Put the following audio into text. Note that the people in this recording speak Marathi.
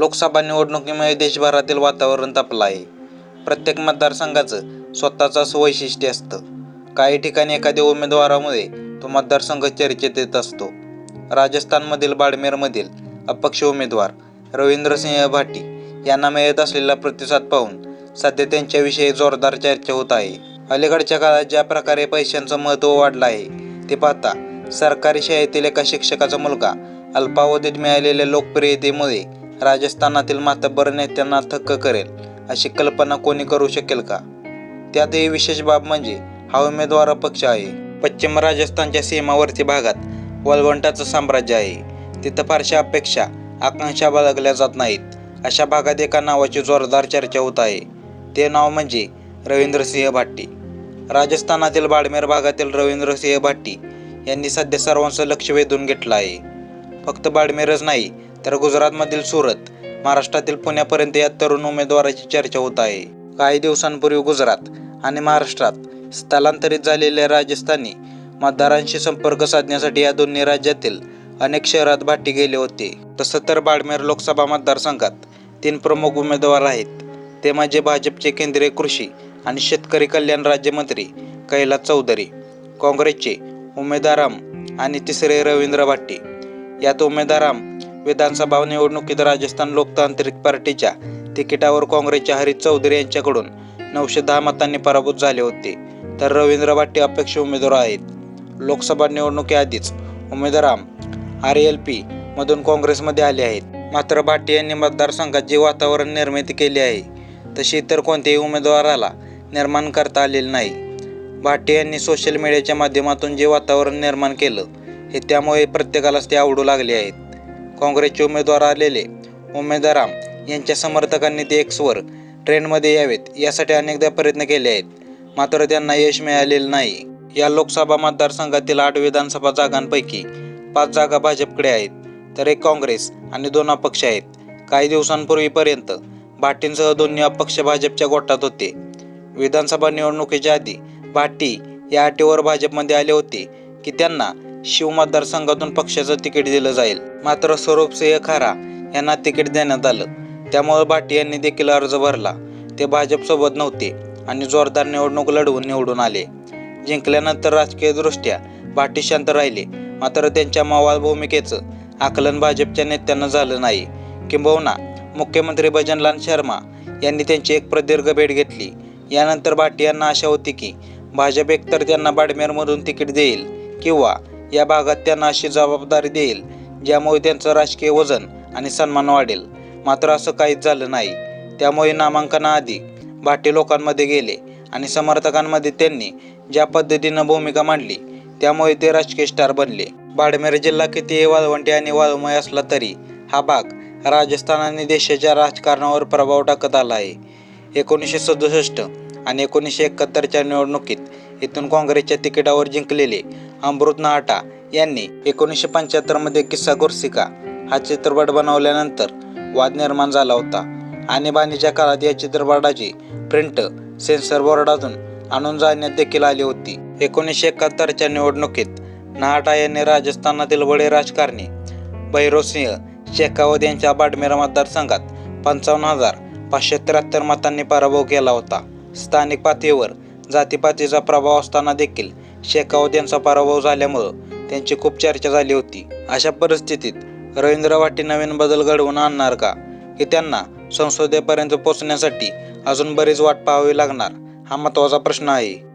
लोकसभा निवडणुकीमुळे देशभरातील वातावरण तापलं आहे. प्रत्येक मतदारसंघाचं स्वतःचं असं वैशिष्ट्य असतं. काही ठिकाणी एखाद्या उमेदवारामुळे तो मतदारसंघ चर्चेत येत असतो. राजस्थानमधील बाडमेरमधील अपक्ष उमेदवार रवींद्रसिंह भाटी यांना मिळत असलेला प्रतिसाद पाहून सध्या त्यांच्याविषयी जोरदार चर्चा होत आहे. अलीकडच्या काळात ज्या प्रकारे पैशांचं महत्त्व वाढलं आहे ते पाहता सरकारी शाळेतील एका शिक्षकाचा मुलगा अल्पावधीत मिळालेल्या लोकप्रियतेमुळे राजस्थानातील मातब्बर नेत्यांना थक्क करेल अशी कल्पना कोणी करू शकेल का? त्यातही विशेष बाब म्हणजे हा उमेदवार अपक्ष आहे. पश्चिम राजस्थानच्या सीमावर्ती भागात वळवंटाचं साम्राज्य आहे. तिथं फारशा अपेक्षा आकांक्षा बाळगल्या जात नाहीत. अशा भागात एका नावाची जोरदार चर्चा होत आहे. ते नाव म्हणजे रवींद्रसिंह भाट्टी. राजस्थानातील बाडमेर भागातील रवींद्रसिंह भाट्टी यांनी सध्या सर्वांचं लक्ष वेधून घेतलं आहे. फक्त बाडमेरच नाही तर गुजरातमधील सुरत महाराष्ट्रातील पुण्यापर्यंत या तरुण उमेदवाराची चर्चा होत आहे. काही दिवसांपूर्वी गुजरात आणि महाराष्ट्रात स्थलांतरित झालेल्या राजस्थानी मतदारांशी संपर्क साधण्यासाठी या दोन्ही राज्यातील अनेक शहरात भाटी गेले होते. तसं तर बाडमेर लोकसभा मतदारसंघात तीन प्रमुख उमेदवार आहेत. ते म्हणजे भाजपचे केंद्रीय कृषी आणि शेतकरी कल्याण राज्यमंत्री कैलास चौधरी काँग्रेसचे उमेदाराम आणि तिसरे रवींद्र भाट्टे यात उमेदाराम विधानसभा निवडणुकीत राजस्थान लोकतांत्रिक पार्टीच्या तिकिटावर काँग्रेसच्या हरीश चौधरी यांच्याकडून नऊशे दहा मतांनी पराभूत झाले होते. तर रवींद्र भाटे अपेक्ष उमेदवार आहेत. लोकसभा निवडणुकीआधीच उमेदवाराम आर एल पी मधून काँग्रेसमध्ये आले आहेत. मात्र भाटी यांनी मतदारसंघात जे वातावरण निर्मिती केली आहे. तशी इतर कोणत्याही उमेदवाराला निर्माण करता आलेले नाही. भाटी यांनी सोशल मीडियाच्या माध्यमातून जे वातावरण निर्माण केलं हे त्यामुळे प्रत्येकालाच ते आवडू लागले आहेत. काँग्रेसचे उमेदवार आलेले उमेदवाराम यांच्या समर्थकांनी ते एक्सवर ट्रेनमध्ये यावेत यासाठी अनेकदा प्रयत्न केले आहेत. मात्र त्यांना यश मिळालेलं नाही. या लोकसभा मतदारसंघातील आठ विधानसभा जागांपैकी पाच जागा भाजपकडे आहेत तर एक काँग्रेस आणि दोन अपक्ष आहेत. काही दिवसांपूर्वीपर्यंत भाटींसह दोन्ही अपक्ष भाजपच्या गोटात होते. विधानसभा निवडणुकीच्या आधी भाटी या अटीवर भाजपमध्ये आले होते की त्यांना शिव मतदारसंघातून पक्षाचं तिकीट दिलं जाईल. मात्र स्वरूपसिंह खारा यांना तिकीट देण्यात आलं. त्यामुळे भाटी यांनी देखील अर्ज भरला. ते भाजपसोबत नव्हते आणि जोरदार निवडणूक लढवून निवडून आले. जिंकल्यानंतर राजकीयदृष्ट्या भाटी शांत राहिले. मात्र त्यांच्या मवाल भूमिकेचं आकलन भाजपच्या नेत्यांना झालं नाही. किंबहुना मुख्यमंत्री भजनलाल शर्मा यांनी त्यांची एक प्रदीर्घ भेट घेतली. यानंतर भाटी यांना आशा होती की भाजप एकतर त्यांना बाडमेरमधून तिकीट देईल किंवा या भागात त्यांना अशी जबाबदारी देईल ज्यामुळे त्यांचं राजकीय वजन आणि सन्मान वाढेल. मात्र असं काहीच झालं नाही. त्यामुळे नामांकनाआधी भाटी लोकांमध्ये गेले आणि समर्थकांमध्ये त्यांनी ज्या पद्धतीनं भूमिका मांडली त्यामुळे ते राजकीय स्टार बनले. बाडमेर जिल्हा कितीही वाळवंटी आणि वाळूमय असला तरी हा भाग राजस्थान आणि देशाच्या राजकारणावर प्रभाव टाकत आला आहे. एकोणीसशे सदुसष्ट आणि एकोणीसशे एकाहत्तरच्या निवडणुकीत इथून काँग्रेसच्या तिकिटावर जिंकलेले अमृत नाहटा यांनी एकोणीसशे पंच्याहत्तरमध्ये किस्सा गोरसिका हा चित्रपट बनवल्यानंतर वाद निर्माण झाला होता. आणीबाणीच्या काळात या चित्रपटाची प्रिंट सेन्सर बोर्डातून आणून जाण्यात देखील आली होती. एकोणीसशे एकाहत्तरच्या निवडणुकीत नाहटा यांनी राजस्थानातील बडे राजकारणी भैरवसिंह शेखावत यांच्या बाडमेरा मतदारसंघात पंचावन्न हजार पाचशे त्र्याहत्तर मतांनी पराभव केला होता. स्थानिक पातळीवर जातीपातीचा प्रभाव असताना देखील शेखावत यांचा पराभव झाल्यामुळं त्यांची खूप चर्चा झाली होती. अशा परिस्थितीत रवींद्र वाटी नवीन बदल घडवून आणणार का? की त्यांना संसदेपर्यंत पोचण्यासाठी अजून बरीच वाट पाहावी लागणार हा महत्त्वाचा प्रश्न आहे.